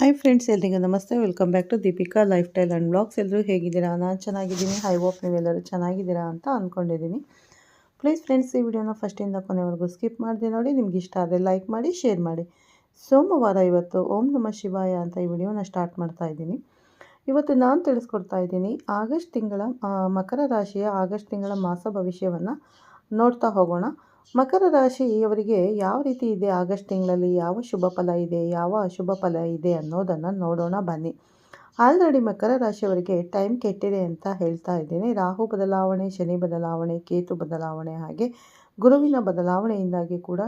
Hi friends ಎಲ್ರಿಗೂ ನಮಸ್ತೆ. Welcome back to Deepika lifestyle and blogs ಎಲ್ಲರೂ ಹೇಗಿದ್ದೀರಾ? ನಾನು ಚೆನ್ನಾಗಿದ್ದೀನಿ. ಹೈ ಹೋಪ್ ನೀವೆಲ್ಲರೂ ಚೆನ್ನಾಗಿದ್ದೀರಾ ಅಂತ ಅಂದ್ಕೊಂಡಿದ್ದೀನಿ ಪ್ಲೀಸ್ ಫ್ರೆಂಡ್ಸ್ ಈ ವಿಡಿಯೋನ ಫಸ್ಟಿಂದ ಕೊನೆವರೆಗೂ ಸ್ಕಿಪ್ ಮಾಡಿದೆ ನೋಡಿ. ನಿಮ್ಗೆ ಇಷ್ಟ ಆದರೆ ಲೈಕ್ ಮಾಡಿ ಶೇರ್ ಮಾಡಿ. ಸೋಮವಾರ ಇವತ್ತು ಓಂ ನಮ ಶಿವಾಯ ಅಂತ ಈ ವಿಡಿಯೋನ ಸ್ಟಾರ್ಟ್ ಮಾಡ್ತಾ ಇದ್ದೀನಿ. ಇವತ್ತು ನಾನು ತಿಳಿಸ್ಕೊಡ್ತಾ ಇದ್ದೀನಿ, ಆಗಸ್ಟ್ ತಿಂಗಳ ಮಕರ ರಾಶಿಯ ಆಗಸ್ಟ್ ತಿಂಗಳ ಮಾಸ ಭವಿಷ್ಯವನ್ನು ನೋಡ್ತಾ ಹೋಗೋಣ. ಮಕರ ರಾಶಿ ಅವರಿಗೆ ಯಾವ ರೀತಿ ಇದೆ? ಆಗಸ್ಟ್ ತಿಂಗಳಲ್ಲಿ ಯಾವ ಶುಭ ಫಲ ಇದೆ? ಯಾವ ಅಶುಭ ಫಲ ಇದೆ ಅನ್ನೋದನ್ನು ನೋಡೋಣ, ಬನ್ನಿ. ಆಲ್ರೆಡಿ ಮಕರ ರಾಶಿಯವರಿಗೆ ಟೈಮ್ ಕೆಟ್ಟಿದೆ ಅಂತ ಹೇಳ್ತಾ ಇದ್ದೇನೆ. ರಾಹು ಬದಲಾವಣೆ, ಶನಿ ಬದಲಾವಣೆ, ಕೇತು ಬದಲಾವಣೆ ಹಾಗೆ ಗುರುವಿನ ಬದಲಾವಣೆಯಿಂದಾಗಿ ಕೂಡ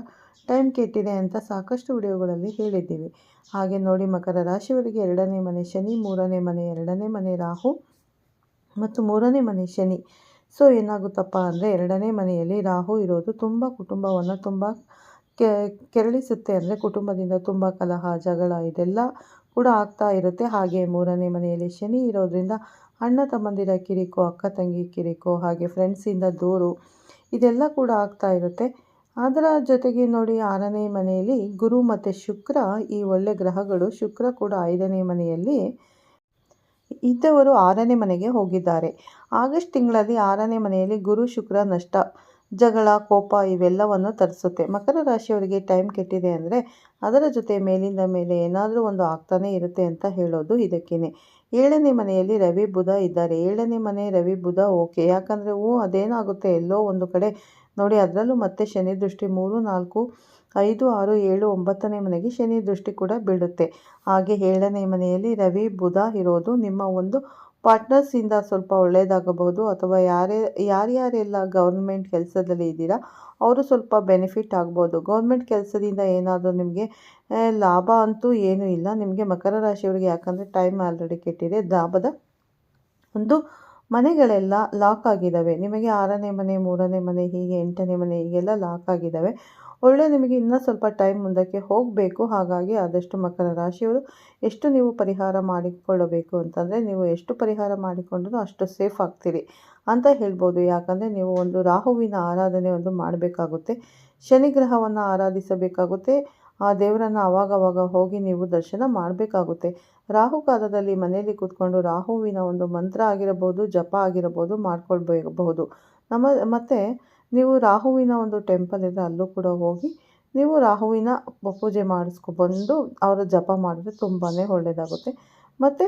ಟೈಮ್ ಕೆಟ್ಟಿದೆ ಅಂತ ಸಾಕಷ್ಟು ವಿಡಿಯೋಗಳಲ್ಲಿ ಹೇಳಿದ್ದೀವಿ. ಹಾಗೆ ನೋಡಿ, ಮಕರ ರಾಶಿಯವರಿಗೆ ಎರಡನೇ ಮನೆ ಶನಿ, ಮೂರನೇ ಮನೆ, ಎರಡನೇ ಮನೆ ರಾಹು ಮತ್ತು ಮೂರನೇ ಮನೆ ಶನಿ. ಸೊ, ಏನಾಗುತ್ತಪ್ಪ ಅಂದರೆ ಎರಡನೇ ಮನೆಯಲ್ಲಿ ರಾಹು ಇರೋದು ತುಂಬ ಕುಟುಂಬವನ್ನು ತುಂಬ ಕೆರಳಿಸುತ್ತೆ ಅಂದರೆ ಕುಟುಂಬದಿಂದ ತುಂಬ ಕಲಹ, ಜಗಳ ಇದೆಲ್ಲ ಕೂಡ ಆಗ್ತಾ ಇರುತ್ತೆ. ಹಾಗೆ ಮೂರನೇ ಮನೆಯಲ್ಲಿ ಶನಿ ಇರೋದ್ರಿಂದ ಅಣ್ಣ ತಮ್ಮಂದಿರ ಕಿರಿಕು, ಅಕ್ಕ ತಂಗಿ ಕಿರಿಕು, ಹಾಗೆ ಫ್ರೆಂಡ್ಸಿಂದ ದೂರು ಇದೆಲ್ಲ ಕೂಡ ಆಗ್ತಾ ಇರುತ್ತೆ. ಅದರ ಜೊತೆಗೆ ನೋಡಿ ಆರನೇ ಮನೆಯಲ್ಲಿ ಗುರು ಮತ್ತು ಶುಕ್ರ ಈ ಒಳ್ಳೆ ಗ್ರಹಗಳು ಶುಕ್ರ ಕೂಡ ಐದನೇ ಮನೆಯಲ್ಲಿ ಇದ್ದವರು ಆರನೇ ಮನೆಗೆ ಹೋಗಿದ್ದಾರೆ. ಆಗಸ್ಟ್ ತಿಂಗಳಲ್ಲಿ ಆರನೇ ಮನೆಯಲ್ಲಿ ಗುರು, ಶುಕ್ರ, ನಷ್ಟ, ಜಗಳ, ಕೋಪ ಇವೆಲ್ಲವನ್ನು ತರಿಸುತ್ತೆ. ಮಕರ ರಾಶಿಯವರಿಗೆ ಟೈಮ್ ಕೆಟ್ಟಿದೆ ಅಂದರೆ ಅದರ ಜೊತೆ ಮೇಲಿಂದ ಮೇಲೆ ಏನಾದರೂ ಒಂದು ಆಗ್ತಾನೇ ಇರುತ್ತೆ ಅಂತ ಹೇಳೋದು ಇದಕ್ಕೇನೆ. ಏಳನೇ ಮನೆಯಲ್ಲಿ ರವಿ, ಬುಧ ಇದ್ದಾರೆ. ಏಳನೇ ಮನೆ ರವಿ, ಬುಧ ಓಕೆ ಯಾಕಂದರೆ ಓ ಅದೇನಾಗುತ್ತೆ ಎಲ್ಲೋ ಒಂದು ಕಡೆ. ನೋಡಿ, ಅದರಲ್ಲೂ ಮತ್ತೆ ಶನಿ ದೃಷ್ಟಿ ಮೂರು, ನಾಲ್ಕು ಐದು ಆರು ಏಳು ಒಂಬತ್ತನೇ ಮನೆಗೆ ಶನಿ ದೃಷ್ಟಿ ಕೂಡ ಬೀಳುತ್ತೆ. ಹಾಗೆ ಏಳನೇ ಮನೆಯಲ್ಲಿ ರವಿ, ಬುಧ ಇರೋದು ನಿಮ್ಮ ಒಂದು ಪಾರ್ಟ್ನರ್ಸಿಂದ ಸ್ವಲ್ಪ ಒಳ್ಳೆಯದಾಗಬಹುದು ಅಥವಾ ಯಾರೇ, ಯಾರ್ಯಾರೆಲ್ಲ ಗೌರ್ಮೆಂಟ್ ಕೆಲಸದಲ್ಲಿ ಇದ್ದೀರಾ, ಅವರು ಸ್ವಲ್ಪ ಬೆನಿಫಿಟ್ ಆಗ್ಬೋದು. ಗೌರ್ಮೆಂಟ್ ಕೆಲಸದಿಂದ ಏನಾದರೂ ನಿಮಗೆ ಲಾಭ ಅಂತೂ ಏನೂ ಇಲ್ಲ. ನಿಮಗೆ ಮಕರ ರಾಶಿಯವರಿಗೆ ಯಾಕಂದರೆ ಟೈಮ್ ಆಲ್ರೆಡಿ ಕೆಟ್ಟಿದೆ. ಲಾಭದ ಒಂದು ಮನೆಗಳೆಲ್ಲ ಲಾಕ್ ಆಗಿದ್ದಾವೆ. ನಿಮಗೆ ಆರನೇ ಮನೆ, ಮೂರನೇ ಮನೆ, ಹೀಗೆ ಎಂಟನೇ ಮನೆ ಹೀಗೆಲ್ಲ ಲಾಕ್ ಆಗಿದ್ದಾವೆ. ಒಳ್ಳೆ ನಿಮಗೆ ಇನ್ನೂ ಸ್ವಲ್ಪ ಟೈಮ್ ಮುಂದಕ್ಕೆ ಹೋಗಬೇಕು. ಹಾಗಾಗಿ ಆದಷ್ಟು ಮಕರ ರಾಶಿಯವರು ಎಷ್ಟು ನೀವು ಪರಿಹಾರ ಮಾಡಿಕೊಳ್ಳಬೇಕು ಅಂತಂದರೆ ನೀವು ಎಷ್ಟು ಪರಿಹಾರ ಮಾಡಿಕೊಂಡ್ರೂ ಅಷ್ಟು ಸೇಫ್ ಆಗ್ತೀರಿ ಅಂತ ಹೇಳ್ಬೋದು. ಯಾಕಂದರೆ ನೀವು ಒಂದು ರಾಹುವಿನ ಆರಾಧನೆ ಒಂದು ಮಾಡಬೇಕಾಗುತ್ತೆ. ಶನಿ ಗ್ರಹವನ್ನು ಆರಾಧಿಸಬೇಕಾಗುತ್ತೆ. ಆ ದೇವರನ್ನು ಆವಾಗವಾಗ ಹೋಗಿ ನೀವು ದರ್ಶನ ಮಾಡಬೇಕಾಗುತ್ತೆ. ರಾಹುಕಾಲದಲ್ಲಿ ಮನೆಯಲ್ಲಿ ಕೂತ್ಕೊಂಡು ರಾಹುವಿನ ಒಂದು ಮಂತ್ರ ಆಗಿರಬಹುದು, ಜಪ ಆಗಿರಬಹುದು ಮಾಡ್ಕೊಳ್ಬೇಕಬಹುದು ನಮ್ಮ ಮತ್ತು ನೀವು ರಾಹುವಿನ ಒಂದು ಟೆಂಪಲ್ ಇದೆ, ಅಲ್ಲೂ ಕೂಡ ಹೋಗಿ ನೀವು ರಾಹುವಿನ ಪೂಜೆ ಮಾಡಿಸ್ಕೊಬಂದು ಅವರ ಜಪ ಮಾಡಿದ್ರೆ ತುಂಬಾ ಒಳ್ಳೆಯದಾಗುತ್ತೆ ಮತ್ತು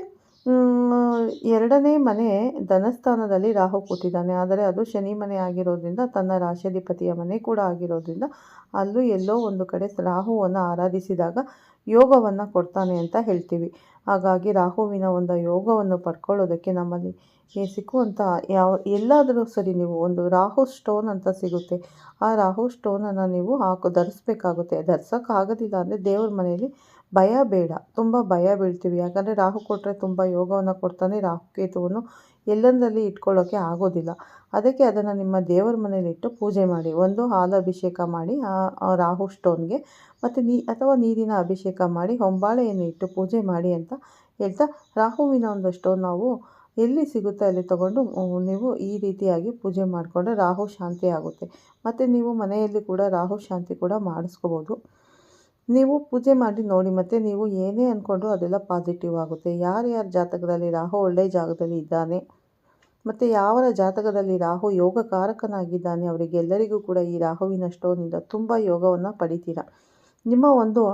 ಎರಡನೇ ಮನೆ ಧನಸ್ಥಾನದಲ್ಲಿ ರಾಹು ಕೂತಿದ್ದಾನೆ, ಆದರೆ ಅದು ಶನಿ ಮನೆ ಆಗಿರೋದ್ರಿಂದ, ತನ್ನ ರಾಶಿಯಾಧಿಪತಿಯ ಮನೆ ಕೂಡ ಆಗಿರೋದ್ರಿಂದ, ಅಲ್ಲೂ ಎಲ್ಲೋ ಒಂದು ಕಡೆ ರಾಹುವನ್ನು ಆರಾಧಿಸಿದಾಗ ಯೋಗವನ್ನು ಕೊಡ್ತಾನೆ ಅಂತ ಹೇಳ್ತೀವಿ. ಹಾಗಾಗಿ ರಾಹುವಿನ ಒಂದು ಯೋಗವನ್ನು ಪಡ್ಕೊಳ್ಳೋದಕ್ಕೆ ನಮ್ಮಲ್ಲಿ ಸಿಕ್ಕುವಂಥ ಯಾವ ಎಲ್ಲಾದರೂ ಸರಿ ನೀವು ಒಂದು ರಾಹು ಸ್ಟೋನ್ ಅಂತ ಸಿಗುತ್ತೆ. ಆ ರಾಹು ಸ್ಟೋನನ್ನು ನೀವು ಹಾಕೋ, ಧರಿಸ್ಬೇಕಾಗುತ್ತೆ. ಧರಿಸೋಕ್ಕಾಗೋದಿಲ್ಲ ಅಂದರೆ ದೇವ್ರ ಮನೆಯಲ್ಲಿ ಭಯ ಬೇಡ. ತುಂಬ ಭಯ ಬೀಳ್ತೀವಿ. ಯಾಕಂದರೆ ರಾಹು ಕೊಟ್ಟರೆ ತುಂಬ ಯೋಗವನ್ನು ಕೊಡ್ತಾನೆ ರಾಹುಕೇತುವನ್ನು ಎಲ್ಲಂದರಲ್ಲಿ ಇಟ್ಕೊಳ್ಳೋಕ್ಕೆ ಆಗೋದಿಲ್ಲ. ಅದಕ್ಕೆ ಅದನ್ನು ನಿಮ್ಮ ದೇವರ ಮನೇಲಿಟ್ಟು ಪೂಜೆ ಮಾಡಿ. ಒಂದು ಹಾಲು ಅಭಿಷೇಕ ಮಾಡಿ, ಆ ರಾಹು ಸ್ಟೋನ್ಗೆ ಮತ್ತು ನೀ, ಅಥವಾ ನೀರಿನ ಅಭಿಷೇಕ ಮಾಡಿ, ಹೊಂಬಾಳೆಯನ್ನು ಇಟ್ಟು ಪೂಜೆ ಮಾಡಿ ಅಂತ ಹೇಳ್ತಾ ರಾಹುವಿನ ಒಂದು ಸ್ಟೋನ್ ನಾವು ಎಲ್ಲಿ ಸಿಗುತ್ತೆ ಅಲ್ಲಿ ತಗೊಂಡು ನೀವು ಈ ರೀತಿಯಾಗಿ ಪೂಜೆ ಮಾಡಿಕೊಂಡ್ರೆ ರಾಹು ಶಾಂತಿ ಆಗುತ್ತೆ. ಮತ್ತು ನೀವು ಮನೆಯಲ್ಲಿ ಕೂಡ ರಾಹು ಶಾಂತಿ ಕೂಡ ಮಾಡಿಸ್ಕೋಬೋದು. ನೀವು ಪೂಜೆ ಮಾಡಿ ನೋಡಿ, ಮತ್ತು ನೀವು ಏನೇ ಅಂದ್ಕೊಂಡ್ರು ಅದೆಲ್ಲ ಪಾಸಿಟಿವ್ ಆಗುತ್ತೆ. ಯಾರ್ಯಾರ ಜಾತಕದಲ್ಲಿ ರಾಹು ಒಳ್ಳೆಯ ಜಾಗದಲ್ಲಿ ಇದ್ದಾನೆ, ಮತ್ತು ಯಾವರ ಜಾತಕದಲ್ಲಿ ರಾಹು ಯೋಗಕಾರಕನಾಗಿದ್ದಾನೆ, ಅವರಿಗೆಲ್ಲರಿಗೂ ಕೂಡ ಈ ರಾಹುವಿನ ಸ್ಟೋನಿಂದ ತುಂಬ ಯೋಗವನ್ನು ಪಡಿತೀರ? ನಿಮ್ಮ ಒಂದು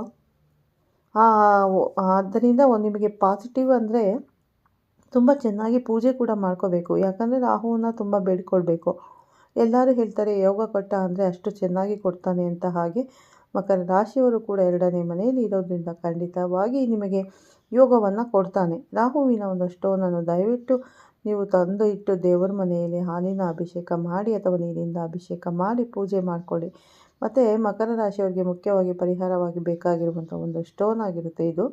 ಆದ್ದರಿಂದ ಒಂದು ನಿಮಗೆ ಪಾಸಿಟಿವ್ ಅಂದರೆ ತುಂಬ ಚೆನ್ನಾಗಿ ಪೂಜೆ ಕೂಡ ಮಾಡ್ಕೋಬೇಕು. ಯಾಕಂದರೆ ರಾಹುವನ್ನು ತುಂಬ ಬೇಡ್ಕೊಳ್ಬೇಕು. ಎಲ್ಲರೂ ಹೇಳ್ತಾರೆ, ಯೋಗ ಕೊಟ್ಟ ಅಂದರೆ ಅಷ್ಟು ಚೆನ್ನಾಗಿ ಕೊಡ್ತಾನೆ ಅಂತ ಹಾಗೆ. ಮಕರ ರಾಶಿಯವರು ಕೂಡ ಎರಡನೇ ಮನೆಯಲ್ಲಿ ಇರೋದ್ರಿಂದ ಖಂಡಿತವಾಗಿ ನಿಮಗೆ ಯೋಗವನ್ನು ಕೊಡ್ತಾನೆ. ರಾಹುವಿನ ಒಂದು ಸ್ಟೋನನ್ನು ದಯವಿಟ್ಟು ನೀವು ತಂದು ಇಟ್ಟು ದೇವರ ಮನೆಯಲ್ಲಿ ಹಾಲಿನ ಅಭಿಷೇಕ ಮಾಡಿ ಅಥವಾ ನೀರಿಂದ ಅಭಿಷೇಕ ಮಾಡಿ ಪೂಜೆ ಮಾಡಿಕೊಳ್ಳಿ. ಮತ್ತು ಮಕರ ರಾಶಿಯವರಿಗೆ ಮುಖ್ಯವಾಗಿ ಪರಿಹಾರವಾಗಿ ಬೇಕಾಗಿರುವಂಥ ಒಂದು ಸ್ಟೋನ್ ಆಗಿರುತ್ತೆ ಇದು.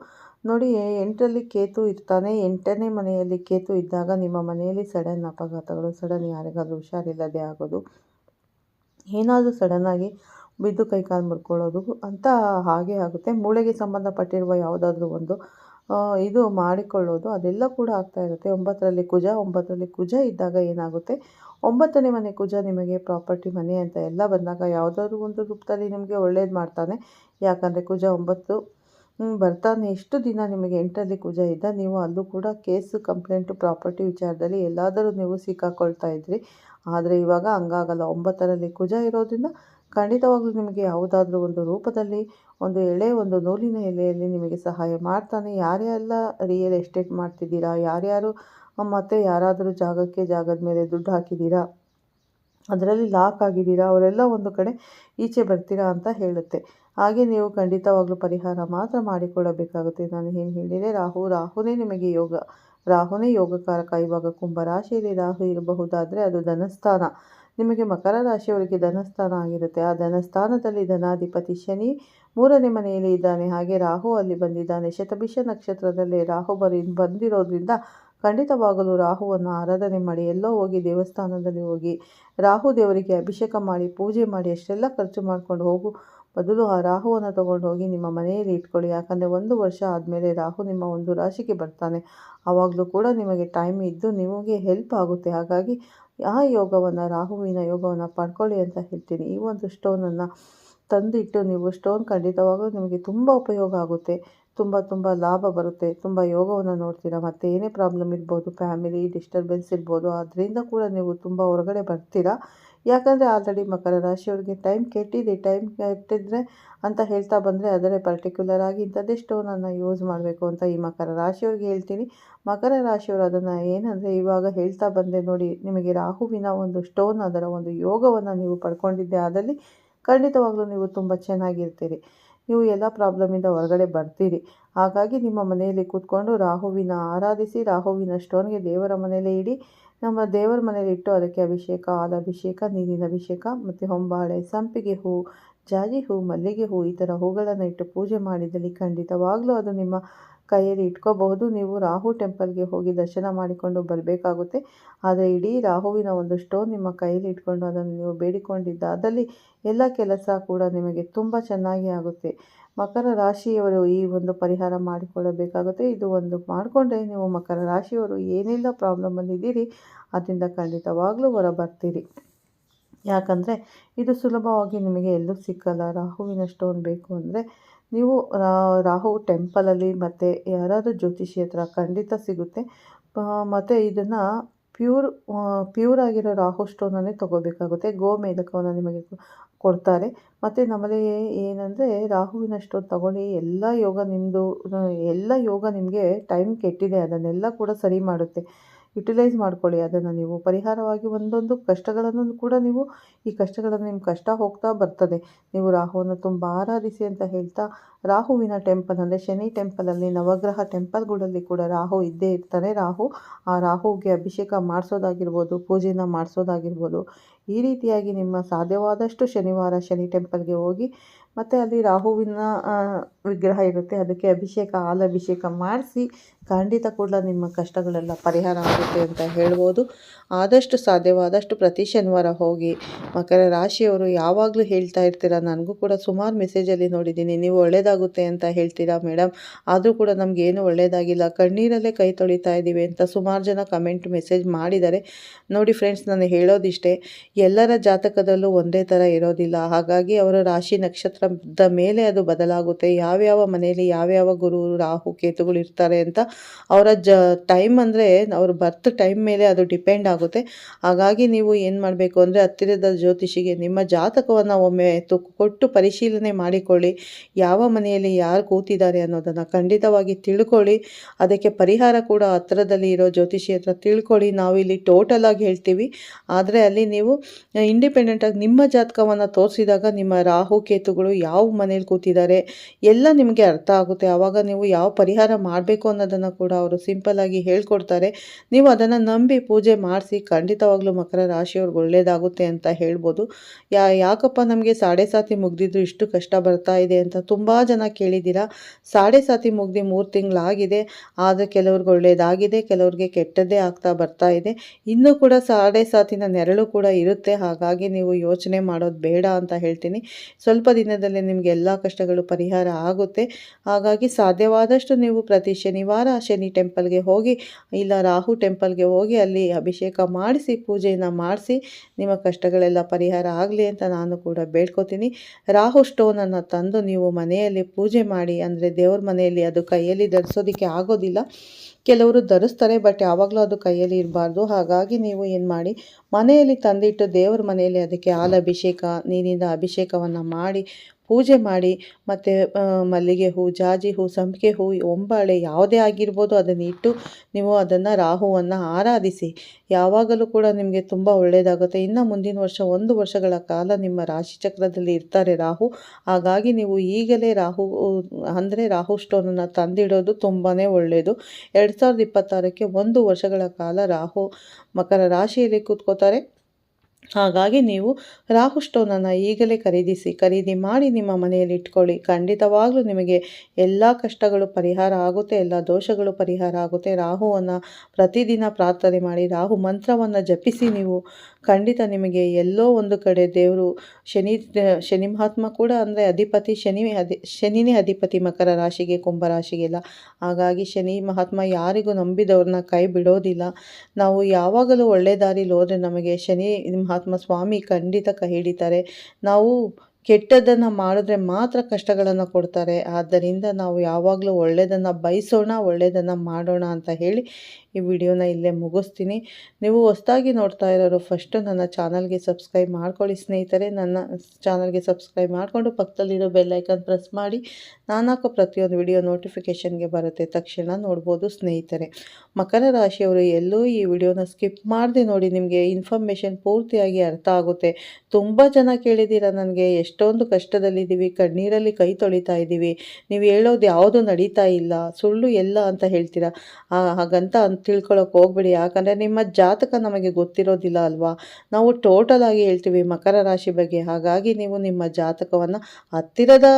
ನೋಡಿ ಎಂಟರಲ್ಲಿ ಕೇತು ಇರ್ತಾನೆ. ಎಂಟನೇ ಮನೆಯಲ್ಲಿ ಕೇತು ಇದ್ದಾಗ ನಿಮ್ಮ ಮನೆಯಲ್ಲಿ ಸಡನ್ ಅಪಘಾತಗಳು, ಸಡನ್ ಯಾರಿಗಾದರೂ ಹುಷಾರಿಲ್ಲದೆ ಆಗೋದು ಏನಾದರೂ ಸಡನ್ನಾಗಿ ಬಿದ್ದು ಕೈ ಕಾಲು ಮುರ್ಕೊಳ್ಳೋದು ಅಂತ ಹಾಗೆ ಆಗುತ್ತೆ. ಮೂಳೆಗೆ ಸಂಬಂಧಪಟ್ಟಿರುವ ಯಾವುದಾದ್ರೂ ಒಂದು ಇದು ಮಾಡಿಕೊಳ್ಳೋದು, ಅದೆಲ್ಲ ಕೂಡ ಆಗ್ತಾ ಇರುತ್ತೆ. ಒಂಬತ್ತರಲ್ಲಿ ಕುಜ ಒಂಬತ್ತರಲ್ಲಿ ಕುಜ ಇದ್ದಾಗ ಏನಾಗುತ್ತೆ? ಒಂಬತ್ತನೇ ಮನೆ ಕುಜ ನಿಮಗೆ ಪ್ರಾಪರ್ಟಿ ಮನೆ ಅಂತ ಎಲ್ಲ ಬಂದಾಗ ಯಾವುದಾದ್ರೂ ಒಂದು ರೂಪದಲ್ಲಿ ನಿಮಗೆ ಒಳ್ಳೇದು ಮಾಡ್ತಾನೆ. ಯಾಕಂದರೆ ಕುಜ ಒಂಬತ್ತು ಬರ್ತಾನೆ. ಎಷ್ಟು ದಿನ ನಿಮಗೆ ಎಂಟರಲ್ಲಿ ಕುಜ ಇದ್ದ, ನೀವು ಅಲ್ಲೂ ಕೂಡ ಕೇಸು, ಕಂಪ್ಲೇಂಟು, ಪ್ರಾಪರ್ಟಿ ವಿಚಾರದಲ್ಲಿ ಎಲ್ಲಾದರೂ ನೀವು ಸಿಕ್ಕಾಕೊಳ್ತಾ ಇದ್ರಿ. ಆದರೆ ಇವಾಗ ಹಂಗಾಗಲ್ಲ. ಒಂಬತ್ತರಲ್ಲಿ ಕುಜ ಇರೋದ್ರಿಂದ ಖಂಡಿತವಾಗ್ಲೂ ನಿಮಗೆ ಯಾವುದಾದ್ರೂ ಒಂದು ರೂಪದಲ್ಲಿ, ಒಂದು ಎಳೆ, ಒಂದು ನೂಲಿನ ಎಲೆಯಲ್ಲಿ ನಿಮಗೆ ಸಹಾಯ ಮಾಡ್ತಾನೆ. ಯಾರ್ಯಾರೆಲ್ಲ ರಿಯಲ್ ಎಸ್ಟೇಟ್ ಮಾಡ್ತಿದ್ದೀರಾ? ಯಾರ್ಯಾರು ಮತ್ತು ಯಾರಾದರೂ ಜಾಗಕ್ಕೆ ಜಾಗದ ಮೇಲೆ ದುಡ್ಡು ಹಾಕಿದ್ದೀರಾ? ಅದರಲ್ಲಿ ಲಾಕ್ ಆಗಿದ್ದೀರಾ? ಅವರೆಲ್ಲ ಒಂದು ಕಡೆ ಈಚೆ ಬರ್ತೀರಾ ಅಂತ ಹೇಳುತ್ತೆ. ಹಾಗೆ ನೀವು ಖಂಡಿತವಾಗ್ಲೂ ಪರಿಹಾರ ಮಾತ್ರ ಮಾಡಿಕೊಳ್ಳಬೇಕಾಗುತ್ತೆ. ನಾನು ಏನು ಹೇಳಿದೆ? ರಾಹು, ರಾಹುನೇ ನಿಮಗೆ ಯೋಗ. ರಾಹುನೇ ಯೋಗಕಾರಕ. ಇವಾಗ ಕುಂಭ ರಾಶಿಯಲ್ಲಿ ರಾಹು ಇರಬಹುದಾದರೆ ಅದು ಧನಸ್ಥಾನ. ನಿಮಗೆ ಮಕರ ರಾಶಿಯವರಿಗೆ ಧನಸ್ಥಾನ ಆಗಿರುತ್ತೆ. ಆ ಧನಸ್ಥಾನದಲ್ಲಿ ಧನಾಧಿಪತಿ ಶನಿ ಮೂರನೇ ಮನೆಯಲ್ಲಿ ಇದ್ದಾನೆ. ಹಾಗೆ ರಾಹು ಅಲ್ಲಿ ಬಂದಿದ್ದಾನೆ. ಶತಭಿಷ ನಕ್ಷತ್ರದಲ್ಲಿ ರಾಹು ಬರಿ ಬಂದಿರೋದ್ರಿಂದ ಖಂಡಿತವಾಗಲೂ ರಾಹುವನ್ನು ಆರಾಧನೆ ಮಾಡಿ ಎಲ್ಲೋ ಹೋಗಿ ದೇವಸ್ಥಾನದಲ್ಲಿ ಹೋಗಿ ರಾಹು ದೇವರಿಗೆ ಅಭಿಷೇಕ ಮಾಡಿ ಪೂಜೆ ಮಾಡಿ ಅಷ್ಟೆಲ್ಲ ಖರ್ಚು ಮಾಡ್ಕೊಂಡು ಹೋಗು ಬದಲು ಆ ರಾಹುವನ್ನು ತಗೊಂಡು ಹೋಗಿ ನಿಮ್ಮ ಮನೆಯಲ್ಲಿ ಇಟ್ಕೊಳ್ಳಿ. ಯಾಕಂದರೆ ಒಂದು ವರ್ಷ ಆದಮೇಲೆ ರಾಹು ನಿಮ್ಮ ಒಂದು ರಾಶಿಗೆ ಬರ್ತಾನೆ. ಆವಾಗಲೂ ಕೂಡ ನಿಮಗೆ ಟೈಮ್ ಇದ್ದು ನಿಮಗೆ ಹೆಲ್ಪ್ ಆಗುತ್ತೆ. ಹಾಗಾಗಿ ಆ ಯೋಗವನ್ನು, ರಾಹುವಿನ ಯೋಗವನ್ನು ಪಡ್ಕೊಳ್ಳಿ ಅಂತ ಹೇಳ್ತೀನಿ. ಈ ಒಂದು ಸ್ಟೋನನ್ನು ತಂದಿಟ್ಟು ನೀವು ಸ್ಟೋನ್ ಖಂಡಿತವಾಗಲೂ ನಿಮಗೆ ತುಂಬ ಉಪಯೋಗ ಆಗುತ್ತೆ. ತುಂಬ ತುಂಬ ಲಾಭ ಬರುತ್ತೆ. ತುಂಬ ಯೋಗವನ್ನು ನೋಡ್ತೀರಾ? ಮತ್ತು ಏನೇ ಪ್ರಾಬ್ಲಮ್ ಇರ್ಬೋದು ಫ್ಯಾಮಿಲಿ ಡಿಸ್ಟರ್ಬೆನ್ಸ್ ಇರ್ಬೋದು ಅದರಿಂದ ಕೂಡ ನೀವು ತುಂಬ ಹೊರಗಡೆ ಬರ್ತೀರಾ? ಯಾಕಂದರೆ ಆಲ್ರೆಡಿ ಮಕರ ರಾಶಿಯವ್ರಿಗೆ ಟೈಮ್ ಕೆಟ್ಟಿದೆ. ಟೈಮ್ ಕೆಟ್ಟಿದ್ರೆ ಅಂತ ಹೇಳ್ತಾ ಬಂದರೆ ಅದರೇ ಪರ್ಟಿಕ್ಯುಲರ್ ಆಗಿ ಇಂಥದ್ದೇ ಸ್ಟೋನನ್ನು ಯೂಸ್ ಮಾಡಬೇಕು ಅಂತ ಈ ಮಕರ ರಾಶಿಯವ್ರಿಗೆ ಹೇಳ್ತೀನಿ. ಮಕರ ರಾಶಿಯವರು ಅದನ್ನು ಏನಂದರೆ ಇವಾಗ ಹೇಳ್ತಾ ಬಂದೆ ನೋಡಿ, ನಿಮಗೆ ರಾಹುವಿನ ಒಂದು ಸ್ಟೋನ್ ಅದರ ಒಂದು ಯೋಗವನ್ನು ನೀವು ಪಡ್ಕೊಂಡಿದ್ದೆ. ಆದಲ್ಲಿ ಖಂಡಿತವಾಗ್ಲೂ ನೀವು ತುಂಬ ಚೆನ್ನಾಗಿರ್ತೀರಿ. ನೀವು ಎಲ್ಲ ಪ್ರಾಬ್ಲಮಿಂದ ಹೊರಗಡೆ ಬರ್ತೀರಿ. ಹಾಗಾಗಿ ನಿಮ್ಮ ಮನೆಯಲ್ಲಿ ಕೂತ್ಕೊಂಡು ರಾಹುವಿನ ಆರಾಧಿಸಿ, ರಾಹುವಿನ ಸ್ಟೋನ್ಗೆ ದೇವರ ಮನೆಯಲ್ಲೇ ಇಡಿ. ನಮ್ಮ ದೇವರ ಮನೇಲಿ ಇಟ್ಟು ಅದಕ್ಕೆ ಅಭಿಷೇಕ ಹಾಲಭಿಷೇಕ ನೀರಿನ ಅಭಿಷೇಕ ಮತ್ತು ಹೊಂಬಾಳೆ, ಸಂಪಿಗೆ ಹೂ, ಜಾಜಿ ಹೂ, ಮಲ್ಲಿಗೆ ಹೂ ಈ ಥರ ಹೂಗಳನ್ನು ಇಟ್ಟು ಪೂಜೆ ಮಾಡಿದಲ್ಲಿ ಖಂಡಿತವಾಗಲೂ ಅದು ನಿಮ್ಮ ಕೈಯಲ್ಲಿ ಇಟ್ಕೋಬಹುದು. ನೀವು ರಾಹು ಟೆಂಪಲ್ಗೆ ಹೋಗಿ ದರ್ಶನ ಮಾಡಿಕೊಂಡು ಬರಬೇಕಾಗುತ್ತೆ. ಆದರೆ ಇಡೀ ರಾಹುವಿನ ಒಂದು ಸ್ಟೋನ್ ನಿಮ್ಮ ಕೈಯಲ್ಲಿ ಇಟ್ಕೊಂಡು ಅದನ್ನು ನೀವು ಬೇಡಿಕೊಂಡಿದ್ದ ಅದರಲ್ಲಿ ಎಲ್ಲ ಕೆಲಸ ಕೂಡ ನಿಮಗೆ ತುಂಬ ಚೆನ್ನಾಗಿ ಆಗುತ್ತೆ. ಮಕರ ರಾಶಿಯವರು ಈ ಒಂದು ಪರಿಹಾರ ಮಾಡಿಕೊಳ್ಳಬೇಕಾಗುತ್ತೆ. ಇದು ಒಂದು ಮಾಡಿಕೊಂಡ್ರೆ ನೀವು ಮಕರ ರಾಶಿಯವರು ಏನೆಲ್ಲ ಪ್ರಾಬ್ಲಮಲ್ಲಿದ್ದೀರಿ ಅದರಿಂದ ಖಂಡಿತವಾಗ್ಲೂ ಹೊರ ಬರ್ತೀರಿ ಯಾಕಂದರೆ ಇದು ಸುಲಭವಾಗಿ ನಿಮಗೆ ಎಲ್ಲೂ ಸಿಕ್ಕಲ್ಲ. ರಾಹುವಿನ ಸ್ಟೋನ್ ಬೇಕು ಅಂದರೆ ನೀವು ರಾಹು ಟೆಂಪಲಲ್ಲಿ ಮತ್ತು ಯಾರಾದರೂ ಜ್ಯೋತಿಷಿ ಹತ್ರ ಖಂಡಿತ ಸಿಗುತ್ತೆ. ಮತ್ತು ಇದನ್ನು ಪ್ಯೂರ್ ಪ್ಯೂರ್ ಆಗಿರೋ ರಾಹು ಸ್ಟೋನನ್ನೇ ತೊಗೋಬೇಕಾಗುತ್ತೆ. ಗೋಮೇಧಕವನ್ನು ನಿಮಗೆ ಕೊಡ್ತಾರೆ. ಮತ್ತು ನಮ್ಮಲ್ಲಿ ಏನಂದರೆ ರಾಹುವಿನ ಸ್ಟೋನ್ ತಗೊಳ್ಳಿ, ಎಲ್ಲ ಯೋಗ ನಿಮ್ಮದು ಎಲ್ಲ ಯೋಗ ನಿಮಗೆ ಟೈಮ್ ಕೆಟ್ಟಿದೆ, ಅದನ್ನೆಲ್ಲ ಕೂಡ ಸರಿ ಮಾಡುತ್ತೆ. ಯುಟಿಲೈಸ್ ಮಾಡ್ಕೊಳ್ಳಿ. ಅದನ್ನು ನೀವು ಪರಿಹಾರವಾಗಿ ಒಂದೊಂದು ಕಷ್ಟಗಳನ್ನು ಕೂಡ ನೀವು ಈ ಕಷ್ಟಗಳನ್ನು ನಿಮ್ಮ ಕಷ್ಟ ಹೋಗ್ತಾ ಬರ್ತದೆ. ನೀವು ರಾಹುವನ್ನು ತುಂಬ ಆರಾಧಿಸಿ ಅಂತ ಹೇಳ್ತಾ ರಾಹುವಿನ ಟೆಂಪಲ್ ಅಂದರೆ ಶನಿ ಟೆಂಪಲಲ್ಲಿ ನವಗ್ರಹ ಟೆಂಪಲ್ಗಳಲ್ಲಿ ಕೂಡ ರಾಹು ಇದ್ದೇ ಇರ್ತಾರೆ ರಾಹು ಆ ರಾಹುಗೆ ಅಭಿಷೇಕ ಮಾಡಿಸೋದಾಗಿರ್ಬೋದು, ಪೂಜೆನ ಮಾಡಿಸೋದಾಗಿರ್ಬೋದು. ಈ ರೀತಿಯಾಗಿ ನಿಮ್ಮ ಸಾಧ್ಯವಾದಷ್ಟು ಶನಿವಾರ ಶನಿ ಟೆಂಪಲ್ಗೆ ಹೋಗಿ, ಮತ್ತು ಅಲ್ಲಿ ರಾಹುವಿನ ವಿಗ್ರಹ ಇರುತ್ತೆ, ಅದಕ್ಕೆ ಅಭಿಷೇಕ ಹಾಲಭಿಷೇಕ ಮಾಡಿಸಿ, ಖಂಡಿತ ಕೂಡ ನಿಮ್ಮ ಕಷ್ಟಗಳೆಲ್ಲ ಪರಿಹಾರ ಆಗುತ್ತೆ ಅಂತ ಹೇಳ್ಬೋದು. ಆದಷ್ಟು ಸಾಧ್ಯವಾದಷ್ಟು ಪ್ರತಿ ಶನಿವಾರ ಹೋಗಿ, ಮಕರ ರಾಶಿಯವರು ಯಾವಾಗಲೂ ಹೇಳ್ತಾ ಇರ್ತೀರ, ನನಗೂ ಕೂಡ ಸುಮಾರು ಮೆಸೇಜಲ್ಲಿ ನೋಡಿದ್ದೀನಿ, ನೀವು ಒಳ್ಳೆಯದಾಗುತ್ತೆ ಅಂತ ಹೇಳ್ತೀರಾ ಮೇಡಮ್ ಆದರೂ ಕೂಡ ನಮಗೇನು ಒಳ್ಳೆಯದಾಗಿಲ್ಲ ಕಣ್ಣೀರಲ್ಲೇ ಕೈ ತೊಳಿತಾ ಇದ್ದೀವಿ ಅಂತ ಸುಮಾರು ಜನ ಕಮೆಂಟ್ ಮೆಸೇಜ್ ಮಾಡಿದ್ದಾರೆ. ನೋಡಿ ಫ್ರೆಂಡ್ಸ್, ನಾನು ಹೇಳೋದಿಷ್ಟೇ ಎಲ್ಲರ ಜಾತಕದಲ್ಲೂ ಒಂದೇ ಥರ ಇರೋದಿಲ್ಲ. ಹಾಗಾಗಿ ಅವರ ರಾಶಿ ನಕ್ಷತ್ರದ ಮೇಲೆ ಅದು ಬದಲಾಗುತ್ತೆ. ಯಾವ್ಯಾವ ಮನೆಯಲ್ಲಿ ಯಾವ್ಯಾವ ಗುರು, ರಾಹು, ಕೇತುಗಳು ಇರ್ತಾರೆ ಅಂತ ಅವರ ಜ ಟೈಮ್ ಅಂದರೆ ಅವ್ರ ಬರ್ತ್ ಟೈಮ್ ಮೇಲೆ ಅದು ಡಿಪೆಂಡ್ ಆಗುತ್ತೆ. ಹಾಗಾಗಿ ನೀವು ಏನು ಮಾಡಬೇಕು ಅಂದರೆ ಹತ್ತಿರದ ಜ್ಯೋತಿಷಿಗೆ ನಿಮ್ಮ ಜಾತಕವನ್ನು ಒಮ್ಮೆ ತು, ಕೊಟ್ಟು ಪರಿಶೀಲನೆ ಮಾಡಿಕೊಳ್ಳಿ. ಯಾವ ಮನೆಯಲ್ಲಿ ಯಾರು ಕೂತಿದ್ದಾರೆ ಅನ್ನೋದನ್ನು ಖಂಡಿತವಾಗಿ ತಿಳ್ಕೊಳ್ಳಿ. ಅದಕ್ಕೆ ಪರಿಹಾರ ಕೂಡ ಹತ್ತಿರದಲ್ಲಿ ಇರೋ ಜ್ಯೋತಿಷಿ ಹತ್ರ ತಿಳ್ಕೊಳ್ಳಿ. ನಾವು ಇಲ್ಲಿ ಟೋಟಲ್ ಆಗಿ ಹೇಳ್ತೀವಿ. ಆದರೆ ಅಲ್ಲಿ ನೀವು ಇಂಡಿಪೆಂಡೆಂಟಾಗಿ ನಿಮ್ಮ ಜಾತಕವನ್ನು ತೋರಿಸಿದಾಗ ನಿಮ್ಮ ರಾಹು, ಕೇತುಗಳು ಯಾವ ಮನೇಲಿ ಕೂತಿದ್ದಾರೆ ಎಲ್ಲ ನಿಮಗೆ ಅರ್ಥ ಆಗುತ್ತೆ. ಆವಾಗ ನೀವು ಯಾವ ಪರಿಹಾರ ಮಾಡಬೇಕು ಅನ್ನೋದನ್ನು ಕೂಡ ಅವರು ಸಿಂಪಲ್ಲಾಗಿ ಹೇಳ್ಕೊಡ್ತಾರೆ. ನೀವು ಅದನ್ನು ನಂಬಿ ಪೂಜೆ ಮಾಡಿಸಿ ಖಂಡಿತವಾಗ್ಲೂ ಮಕರ ರಾಶಿಯವ್ರಿಗೆ ಒಳ್ಳೆಯದಾಗುತ್ತೆ ಅಂತ ಹೇಳ್ಬೋದು. ಯಾ, ಯಾಕಪ್ಪ ನಮಗೆ ಸಾಡೆ ಸಾತಿ ಮುಗ್ದಿದ್ದು ಇಷ್ಟು ಕಷ್ಟ ಬರ್ತಾ ಇದೆ ಅಂತ ತುಂಬ ಜನ ಕೇಳಿದ್ದೀರಾ? ಸಾಡೆ ಸಾತಿ ಮುಗ್ದು ಮೂರು ತಿಂಗಳಾಗಿದೆ. ಆದರೆ ಕೆಲವ್ರಿಗೆ ಒಳ್ಳೆಯದಾಗಿದೆ ಕೆಲವ್ರಿಗೆ ಕೆಟ್ಟದ್ದೇ ಆಗ್ತಾ ಬರ್ತಾ ಇದೆ. ಇನ್ನೂ ಕೂಡ ಸಾಡೆ ಸಾತಿನ ನೆರಳು ಕೂಡ ಇರುತ್ತೆ ಹಾಗಾಗಿ ನೀವು ಯೋಚನೆ ಮಾಡೋದು ಬೇಡ ಅಂತ ಹೇಳ್ತೀನಿ. ಸ್ವಲ್ಪ ದಿನದ ದಿನದಲ್ಲೇ ನಿಮಗೆ ಎಲ್ಲ ಕಷ್ಟಗಳು ಪರಿಹಾರ ಆಗುತ್ತೆ. ಹಾಗಾಗಿ ಸಾಧ್ಯವಾದಷ್ಟು ನೀವು ಪ್ರತಿ ಶನಿವಾರ ಶನಿ ಟೆಂಪಲ್ಗೆ ಹೋಗಿ, ಇಲ್ಲ ರಾಹು ಟೆಂಪಲ್ಗೆ ಹೋಗಿ ಅಲ್ಲಿ ಅಭಿಷೇಕ ಮಾಡಿಸಿ, ಪೂಜೆಯನ್ನು ಮಾಡಿಸಿ ನಿಮ್ಮ ಕಷ್ಟಗಳೆಲ್ಲ ಪರಿಹಾರ ಆಗಲಿ ಅಂತ ನಾನು ಕೂಡ ಬೇಡ್ಕೋತೀನಿ. ರಾಹು ಸ್ಟೋನನ್ನು ತಂದು ನೀವು ಮನೆಯಲ್ಲಿ ಪೂಜೆ ಮಾಡಿ, ಅಂದರೆ ದೇವ್ರ ಮನೆಯಲ್ಲಿ ಅದು ಕೈಯಲ್ಲಿ ಧರಿಸೋದಕ್ಕೆ ಆಗೋದಿಲ್ಲ. ಕೆಲವರು ಧರಿಸ್ತಾರೆ, ಬಟ್ ಯಾವಾಗಲೂ ಅದು ಕೈಯಲ್ಲಿ ಇರಬಾರ್ದು. ಹಾಗಾಗಿ ನೀವು ಏನು ಮಾಡಿ ಮನೆಯಲ್ಲಿ ತಂದಿಟ್ಟು ದೇವರ ಮನೆಯಲ್ಲಿ ಅದಕ್ಕೆ ಹಾಲು ಅಭಿಷೇಕ ನೀರಿನಿಂದ ಅಭಿಷೇಕವನ್ನು ಮಾಡಿ ಪೂಜೆ ಮಾಡಿ, ಮತ್ತು ಮಲ್ಲಿಗೆ ಹೂ, ಜಾಜಿ ಹೂ, ಸಂಪಿಗೆ ಹೂ, ಒಂಬಾಳೆ ಯಾವುದೇ ಆಗಿರ್ಬೋದು ಅದನ್ನು ಇಟ್ಟು ನೀವು ಅದನ್ನು ರಾಹುವನ್ನು ಆರಾಧಿಸಿ. ಯಾವಾಗಲೂ ಕೂಡ ನಿಮಗೆ ತುಂಬ ಒಳ್ಳೆಯದಾಗುತ್ತೆ ಇನ್ನು ಮುಂದಿನ ವರ್ಷ, ಒಂದು ವರ್ಷಗಳ ಕಾಲ ನಿಮ್ಮ ರಾಶಿ ಚಕ್ರದಲ್ಲಿ ಇರ್ತಾರೆ ರಾಹು. ಹಾಗಾಗಿ ನೀವು ಈಗಲೇ ರಾಹು, ಅಂದರೆ ರಾಹು ಸ್ಟೋನನ್ನು ತಂದಿಡೋದು ತುಂಬಾ ಒಳ್ಳೆಯದು ಎರಡು ಸಾವಿರದ ಇಪ್ಪತ್ತಾರಕ್ಕೆ ಒಂದು ವರ್ಷಗಳ ಕಾಲ ರಾಹು ಮಕರ ರಾಶಿಯಲ್ಲಿ ಕೂತ್ಕೋತಾರೆ. ಹಾಗಾಗಿ ನೀವು ರಾಹು ಸ್ಟೋನನ್ನು ಈಗಲೇ ಖರೀದಿಸಿ, ಖರೀದಿ ಮಾಡಿ ನಿಮ್ಮ ಮನೆಯಲ್ಲಿ ಇಟ್ಕೊಳ್ಳಿ. ಖಂಡಿತವಾಗಲೂ ನಿಮಗೆ ಎಲ್ಲ ಕಷ್ಟಗಳು ಪರಿಹಾರ ಆಗುತ್ತೆ, ಎಲ್ಲ ದೋಷಗಳು ಪರಿಹಾರ ಆಗುತ್ತೆ. ರಾಹುವನ್ನು ಪ್ರತಿದಿನ ಪ್ರಾರ್ಥನೆ ಮಾಡಿ, ರಾಹು ಮಂತ್ರವನ್ನು ಜಪಿಸಿ ನೀವು ಖಂಡಿತ ನಿಮಗೆ ಎಲ್ಲೋ ಒಂದು ಕಡೆ ದೇವರು ಶನಿ ಶನಿ ಮಹಾತ್ಮ ಕೂಡ ಅಂದರೆ ಅಧಿಪತಿ ಶನಿ ಅಧಿ, ಶನಿನೇ ಅಧಿಪತಿ ಮಕರ ರಾಶಿಗೆ, ಕುಂಭ ರಾಶಿಗೆಲ್ಲ ಹಾಗಾಗಿ ಶನಿ ಮಹಾತ್ಮ ಯಾರಿಗೂ ನಂಬಿದವ್ರನ್ನ ಕೈ ಬಿಡೋದಿಲ್ಲ. ನಾವು ಯಾವಾಗಲೂ ಒಳ್ಳೆ ದಾರಿಲಿ ಹೋದರೆ ನಮಗೆ ಶನಿ ಮಹಾತ್ಮ ಸ್ವಾಮಿ ಖಂಡಿತ ಕೈ ಹಿಡಿತಾರೆ. ನಾವು ಕೆಟ್ಟದ್ದನ್ನು ಮಾಡಿದ್ರೆ ಮಾತ್ರ ಕಷ್ಟಗಳನ್ನು ಕೊಡ್ತಾರೆ. ಆದ್ದರಿಂದ ನಾವು ಯಾವಾಗಲೂ ಒಳ್ಳೆಯದನ್ನು ಬಯಸೋಣ ಒಳ್ಳೆಯದನ್ನು ಮಾಡೋಣ ಅಂತ ಹೇಳಿ ಈ ವಿಡಿಯೋನ ಇಲ್ಲೇ ಮುಗಿಸ್ತೀನಿ. ನೀವು ಹೊಸದಾಗಿ ನೋಡ್ತಾ ಇರೋರು ಫಸ್ಟು ನನ್ನ ಚಾನಲ್ಗೆ ಸಬ್ಸ್ಕ್ರೈಬ್ ಮಾಡ್ಕೊಳ್ಳಿ ಸ್ನೇಹಿತರೆ. ನನ್ನ ಚಾನಲ್ಗೆ ಸಬ್ಸ್ಕ್ರೈಬ್ ಮಾಡಿಕೊಂಡು ಪಕ್ಕದಲ್ಲಿರೋ ಬೆಲ್ಲೈಕನ್ ಪ್ರೆಸ್ ಮಾಡಿ. ನಾನು ಹಾಕೋ ಪ್ರತಿಯೊಂದು ವಿಡಿಯೋ ನೋಟಿಫಿಕೇಷನ್ಗೆ ಬರುತ್ತೆ. ತಕ್ಷಣ ನೋಡ್ಬೋದು ಸ್ನೇಹಿತರೆ. ಮಕರ ರಾಶಿಯವರು ಎಲ್ಲೂ ಈ ವಿಡಿಯೋನ ಸ್ಕಿಪ್ ಮಾಡದೆ ನೋಡಿ. ನಿಮಗೆ ಇನ್ಫಾರ್ಮೇಷನ್ ಪೂರ್ತಿಯಾಗಿ ಅರ್ಥ ಆಗುತ್ತೆ. ತುಂಬ ಜನ ಕೇಳಿದ್ದೀರ ನನಗೆ. ಎಷ್ಟೊಂದು ಕಷ್ಟದಲ್ಲಿದ್ದೀವಿ. ಕಣ್ಣೀರಲ್ಲಿ ಕೈ ತೊಳಿತಾ ಇದ್ದೀವಿ. ನೀವು ಹೇಳೋದು ಯಾವುದು ನಡೀತಾ ಇಲ್ಲ. ಸುಳ್ಳು ಎಲ್ಲ ಅಂತ ಹೇಳ್ತೀರಾ. ಹಾಗಂತ ತಿಳ್ಕೊಳಕ್ಕೆ ಹೋಗ್ಬೇಡಿ. ಯಾಕಂದರೆ ನಿಮ್ಮ ಜಾತಕ ನಮಗೆ ಗೊತ್ತಿರೋದಿಲ್ಲ ಅಲ್ವಾ? ನಾವು ಟೋಟಲ್ ಆಗಿ ಹೇಳ್ತೀವಿ ಮಕರ ರಾಶಿ ಬಗ್ಗೆ. ಹಾಗಾಗಿ ನೀವು ನಿಮ್ಮ ಜಾತಕವನ್ನು ಹತ್ತಿರದ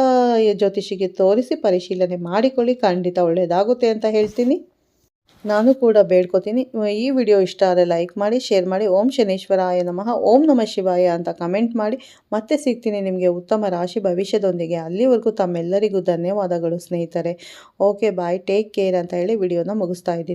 ಜ್ಯೋತಿಷಿಗೆ ತೋರಿಸಿ ಪರಿಶೀಲನೆ ಮಾಡಿಕೊಳ್ಳಿ. ಖಂಡಿತ ಒಳ್ಳೆಯದಾಗುತ್ತೆ ಅಂತ ಹೇಳ್ತೀನಿ. ನಾನು ಕೂಡ ಬೇಡ್ಕೋತೀನಿ. ಈ ವಿಡಿಯೋ ಇಷ್ಟ ಆದರೆ ಲೈಕ್ ಮಾಡಿ ಶೇರ್ ಮಾಡಿ. ಓಂ ಶನೇಶ್ವರಾಯ ನಮಃ. ಓಂ ನಮ ಶಿವಾಯ ಅಂತ ಕಮೆಂಟ್ ಮಾಡಿ. ಮತ್ತೆ ಸಿಗ್ತೀನಿ ನಿಮಗೆ ಉತ್ತಮ ರಾಶಿ ಭವಿಷ್ಯದೊಂದಿಗೆ. ಅಲ್ಲಿವರೆಗೂ ತಮ್ಮೆಲ್ಲರಿಗೂ ಧನ್ಯವಾದಗಳು ಸ್ನೇಹಿತರೆ. ಓಕೆ ಬಾಯ್ ಟೇಕ್ ಕೇರ್ ಅಂತ ಹೇಳಿ ವಿಡಿಯೋನ ಮುಗಿಸ್ತಾ ಇದ್ದೀನಿ.